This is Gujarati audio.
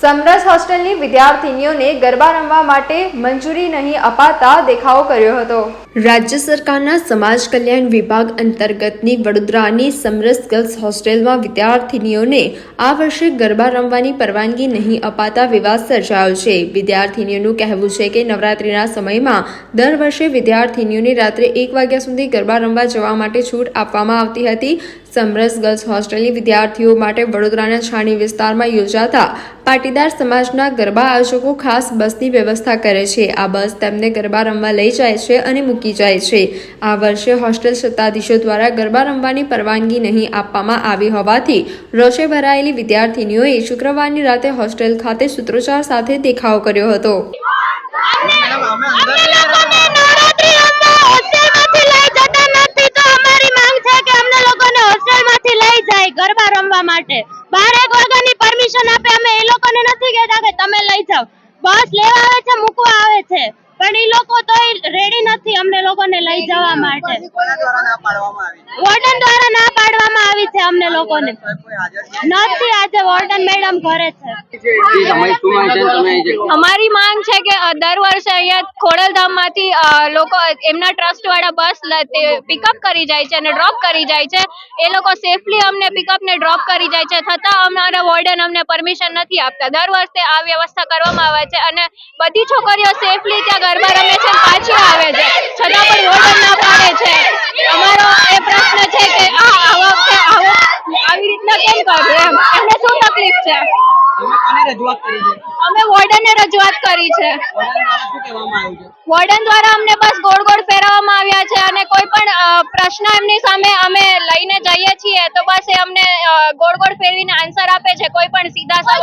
સમરસ હોસ્ટેલની વિદ્યાર્થીનીઓને ગરબા રમવા માટે મંજૂરી નહીં અપાતા દેખાવો કર્યો હતો. રાજ્ય સરકારના સમાજ કલ્યાણ વિભાગ અંતર્ગતની વડોદરાની સમરસ ગર્લ્સ હોસ્ટેલમાં વિદ્યાર્થિનીઓને આ વર્ષે ગરબા રમવાની પરવાનગી નહીં અપાતા વિવાદ સર્જાયો છે. વિદ્યાર્થિનીઓનું કહેવું છે કે નવરાત્રિના સમયમાં દર વર્ષે વિદ્યાર્થિનીઓને રાત્રે એક વાગ્યા સુધી ગરબા રમવા જવા માટે છૂટ આપવામાં આવતી હતી. સમરસ ગર્લ્સ હોસ્ટેલની વિદ્યાર્થીઓ માટે વડોદરાના છાણી વિસ્તારમાં યોજાતા પાટીદાર સમાજના ગરબા આયોજકો ખાસ બસની વ્યવસ્થા કરે છે. આ બસ તેમને ગરબા રમવા લઈ જાય છે અને મૂકી જાય છે. આ વર્ષે હોસ્ટેલ સત્તાધીશો દ્વારા ગરબા રમવાની પરવાનગી નહીં આપવામાં આવી હોવાથી રોષે ભરાયેલી વિદ્યાર્થીનીઓએ શુક્રવારની રાતે હોસ્ટેલ ખાતે સૂત્રોચ્ચાર સાથે દેખાવ કર્યો હતો. ગરબા રમવા માટે. બાર એક વાગ્યાની પરમિશન આપે અમે એ લોકોને નથી કહેતા કે તમે લઈ જાઓ. બસ લેવા આવે છે મૂકવા આવે છે. પણ એ લોકો તો રેડી લોકોને લઈ જવા માટે. કોના દ્વારા ના પાડવામાં આવી? વોર્ડન દ્વારા ના પાડવામાં આવી છે અમને લોકોને. નથી આજે વોર્ડન મેડમ ઘરે છે. અમારી માંગ છે કે દર વર્ષે અહીંયા ખોડલધામમાંથી અ, લોકો એમના ટ્રસ્ટ વાળા બસ પિકઅપ કરી જાય છે અને ડ્રોપ કરી જાય છે. એ લોકો સેફલી અમને પિકઅપ ને ડ્રોપ કરી જાય છે. છતાં અમારા વોર્ડન અમને પરમિશન નથી આપતા. દર વર્ષે આ વ્યવસ્થા કરવામાં આવે છે અને બધી છોકરીઓ સેફલી ત્યાં ગરબા રમે છે પાછી આવે છે. છતાં પણ વોર્ડન ના પાડે છે. અમારો એ પ્રશ્ન છે કે આ આ વખતે આવો આવી રીતના કેમ કરવું એમ? એમને શું તકલીફ છે? કરી રજૂઆત કરી વોર્ડન દ્વારા અમને બસ ગોળ ગોળ ફેરવવામાં આવ્યા છે અને કોઈ પણ પ્રશ્ન એમની સામે અમે લઈને જઈએ છીએ તો બસ એ અમને ગોળ ગોળ ફેરવીને આન્સર આપે છે. કોઈ પણ સીધા સવાલ